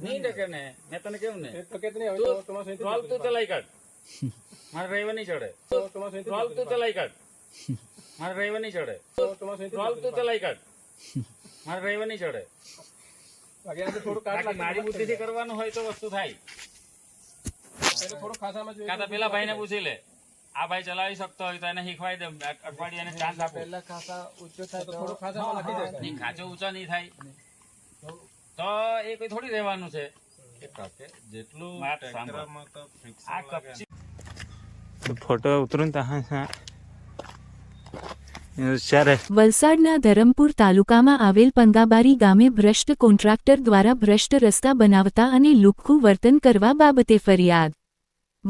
નહીં ટકે ને મેં તને કેવું ને તો કે નહીં હવે તમારા સહિત ટ્રોલ તું ચલાઈ કાઢ મારે નહીં ચડે તો તમારા સહિત ટ્રોલ તું ચલાઈ કાઢ મારે ડ્રાઈવર નહીં ચડે તો તમારા ટ્રોલ તું ચલાઈ કાઢ મારે નહીં ચડે મારી બુદ્ધિથી કરવાનું હોય તો વસ્તુ થાય પેલા ભાઈ ને પેલા ભાઈને પૂછી લે. આ ભાઈ ચલાવી શકતો હોય તો એને શીખવાડી દે. અઠવાડિયાને ચાન્સ આપો. પહેલા ખાસા ઊંચો થાય તો ખાચો ઊંચો નહીં થાય. તો એ કોઈ થોડી રહેવાનું છે. વલસાડના ધરમપુર તાલુકામાં આવેલ પંગાબારી ગામે ભ્રષ્ટ કોન્ટ્રાક્ટર દ્વારા ભ્રષ્ટ રસ્તા બનાવતા અને લુખ્ખું વર્તન કરવા બાબતે ફરિયાદ.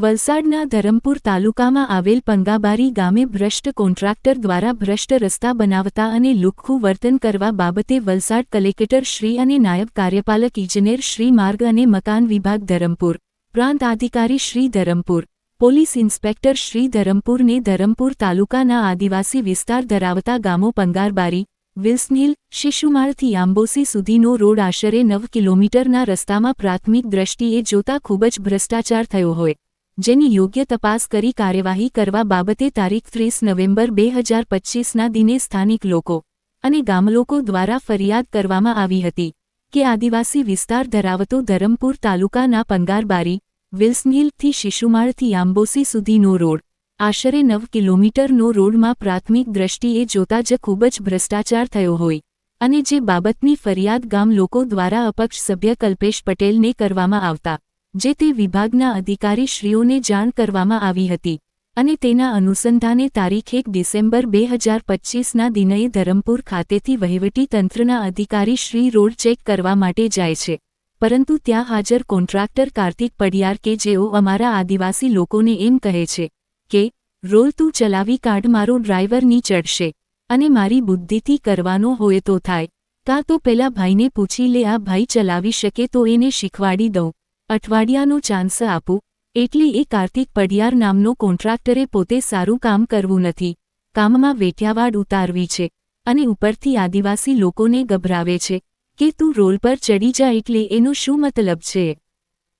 વલસાડના ધરમપુર તાલુકામાં આવેલ પંગાબારી ગામે ભ્રષ્ટ કોન્ટ્રાક્ટર દ્વારા ભ્રષ્ટ રસ્તા બનાવતા અને લુખ્ખું વર્તન કરવા બાબતે વલસાડ કલેક્ટર શ્રી અને નાયબ કાર્યપાલક ઇજનેર શ્રી માર્ગ અને મકાન વિભાગ ધરમપુર, પ્રાંત અધિકારી શ્રી ધરમપુર, પોલીસ ઇન્સ્પેક્ટર શ્રી ધરમપુરને ધરમપુર તાલુકાના આદિવાસી વિસ્તાર ધરાવતા ગામો પંગારબારી, વિલ્સનીલ, શિશુમાળથી આંબોસી સુધીનો રોડ આશરે નવ કિલોમીટરના રસ્તામાં પ્રાથમિક દ્રષ્ટિએ જોતા ખૂબ જ ભ્રષ્ટાચાર થયો હોય. જેની યોગ્ય તપાસ કરી કાર્યવાહી કરવા બાબતે તારીખ ત્રીસ નવેમ્બર બે હજાર પચ્ચીસના દિને સ્થાનિક લોકો અને ગામલોકો દ્વારા ફરિયાદ કરવામાં આવી હતી કે આદિવાસી વિસ્તાર ધરાવતો ધરમપુર તાલુકાના પંગારબારી, વિલ્સનીલથી શિશુમાળથી આંબોસી સુધીનો રોડ, આશરે નવ કિલોમીટરનો રોડમાં પ્રાથમિક દ્રષ્ટિએ જોતા જ ખૂબ જ ભ્રષ્ટાચાર થયો હોય અને જે બાબતની ફરિયાદ ગામ લોકો દ્વારા અપક્ષ સભ્ય કલ્પેશ પટેલને કરવામાં આવતા જે તે વિભાગના અધિકારીશ્રીઓને જાણ કરવામાં આવી હતી અને તેના અનુસંધાને તારીખ એક ડિસેમ્બર બે હજાર પચ્ચીસના દિનએ ધરમપુર ખાતેથી વહીવટી તંત્રના અધિકારી શ્રી રોડ ચેક કરવા માટે જાય છે. પરંતુ ત્યાં હાજર કોન્ટ્રાક્ટર કાર્તિક પડિયાર કે જેઓ અમારા આદિવાસી લોકોને એમ કહે છે કે, રોલ તું ચલાવી કાઢ, મારો ડ્રાઈવરની ચડશે અને મારી બુદ્ધિથી કરવાનો હોય તો થાય. કાં તો પેલા ભાઈને પૂછી લે, આ ભાઈ ચલાવી શકે તો એને શીખવાડી દઉં. અઠવાડિયાનો ચાન્સ આપું, એટલે એ કાર્તિક પડિયાર નામનો કોન્ટ્રાક્ટરે પોતે સારું કામ કરવું નથી. કામમાં વેઠિયાવાડ ઉતારવી છે અને ઉપરથી આદિવાસી લોકોને ગભરાવે છે કે તું રોલ પર ચડી જા એટલે એનો શું મતલબ છે?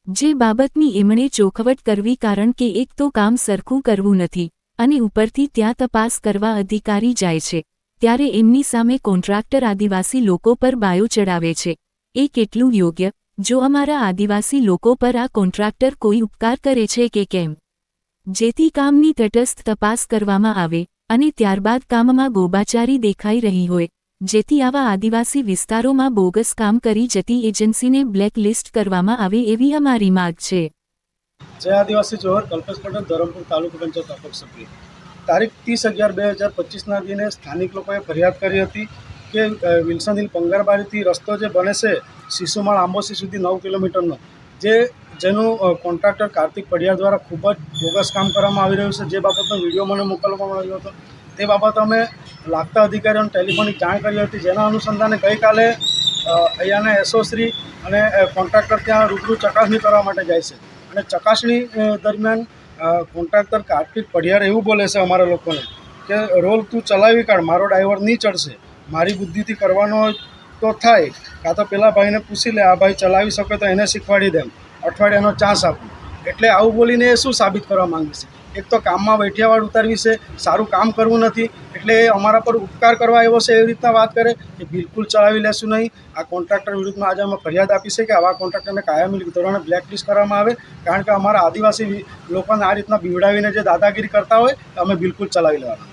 જે બાબતની એમણે ચોખવટ કરવી કારણ કે એક તો કામ સરખું કરવું નથી અને ઉપરથી ત્યાં તપાસ કરવા અધિકારી જાય છે, ત્યારે એમની સામે કોન્ટ્રાક્ટર આદિવાસી લોકો પર બાયો ચડાવે છે. એ કેટલું યોગ્ય? જો અમારા આદિવાસી લોકો પર આ કોન્ટ્રાક્ટર કોઈ ઉપકાર કરે છે કે કેમ? જેથી કામની તટસ્થ તપાસ કરવામાં આવે અને ત્યારબાદ કામમાં ગોબાચારી દેખાઈ રહી હોય, જેથી આવા આદિવાસી વિસ્તારોમાં બોગસ કામ કરી જતી એજન્સીને બ્લેક લિસ્ટ કરવામાં આવે એવી અમારી માગ છે. જય આદિવાસી જોહર, કલ્પેશ પટેલ, ધરમપુર તાલુકા પંચાયત અપક્ષ સભ્ય. તારીખ ત્રીસ અગિયાર બે હજાર પચીસના દિને સ્થાનિક લોકોએ ફરિયાદ કરી હતી કે વિલ્સન હિલ પંગારબારીથી રસ્તો જે બને છે, શિશુમાળ આંબોસી સુધી નવ કિલોમીટરનો, જે, જેનું કોન્ટ્રાક્ટર કાર્તિક પડિયાર દ્વારા ખૂબ જ બોગસ કામ કરવામાં આવી રહ્યું છે, જે બાબતનો વીડિયો મને મોકલવામાં આવ્યો હતો. તે બાબતે અમે લાગતા અધિકારીઓને ટેલિફોનિક જાણ કરી હતી, જેના અનુસંધાને ગઈકાલે અહીંયાના એસોશ્રી અને કોન્ટ્રાક્ટર ત્યાં રૂબરૂ ચકાસણી કરવા માટે જાય છે. અને ચકાસણી દરમિયાન કોન્ટ્રાક્ટર કાર્તિક પઢિયાર એવું બોલે છે અમારા લોકોને કે, રોલ તું ચલાવી કાઢ, મારો ડ્રાઈવર નહીં ચડશે. મારી બુદ્ધિથી કરવાનો તો થાય, કાં તો પેલા ભાઈને પૂછી લે, આ ભાઈ ચલાવી શકે તો એને શીખવાડી દેમ અઠવાડિયાનો ચાન્સ આપું. એટલે આવું બોલીને એ શું સાબિત કરવા માંગે છે? એક તો કામમાં વેઠિયાવાડ ઉતારવી છે, સારું કામ કરવું નથી, એટલે એ અમારા પર ઉપકાર કરવા એવો છે એવી રીતના વાત કરે, કે બિલકુલ ચલાવી લેશું નહીં. આ કોન્ટ્રાક્ટર વિરુદ્ધમાં આજે અમે ફરિયાદ આપી છે કે આવા કોન્ટ્રાક્ટરને કાયમી ધોરણે બ્લેકલિસ્ટ કરવામાં આવે, કારણ કે અમારા આદિવાસી લોકોને આ રીતના બીવડાવીને જે દાદાગીરી કરતા હોય અમે બિલકુલ ચલાવી લેવાના.